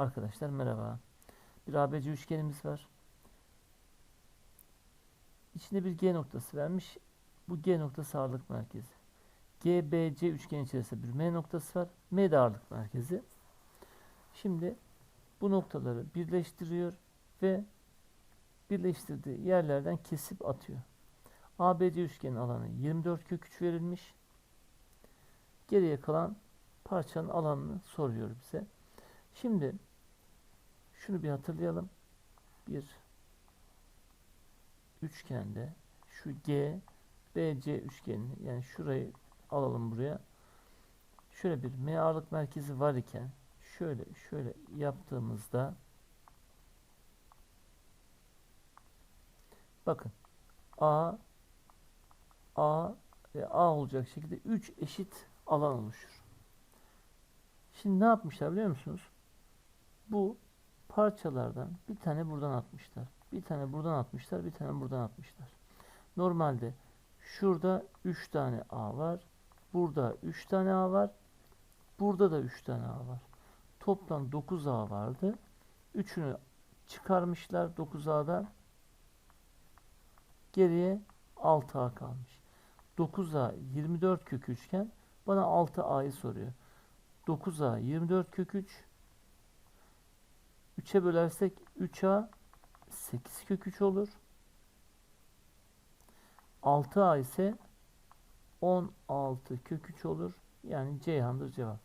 Arkadaşlar merhaba. Bir ABC üçgenimiz var. İçinde bir G noktası vermiş. Bu G noktası ağırlık merkezi. GBC üçgen içerisinde bir M noktası var. M de ağırlık merkezi. Şimdi bu noktaları birleştiriyor ve birleştirdiği yerlerden kesip atıyor. ABC üçgenin alanı 24 kök 3 verilmiş. Geriye kalan parçanın alanını soruyor bize. Şimdi şunu bir hatırlayalım. Bir üçgende şu G BC üçgenini yani şurayı alalım buraya. Şöyle bir M ağırlık merkezi var iken şöyle şöyle yaptığımızda bakın A A ve A olacak şekilde 3 eşit alan oluşur. Şimdi ne yapmışlar biliyor musunuz? Bu parçalardan bir tane buradan atmışlar. Bir tane buradan atmışlar, bir tane buradan atmışlar. Normalde şurada 3 tane A var. Burada 3 tane A var. Burada da 3 tane A var. Toplam 9 A vardı. Üçünü çıkarmışlar 9 A'dan. Geriye 6 A kalmış. 9 A 24 kök üçgen bana 6 A'yı soruyor. 9A 24 kök 3 3'e bölersek 3A 8 kök 3 olur. 6A ise 16 kök 3 olur. Yani Ceyhan'dır cevap.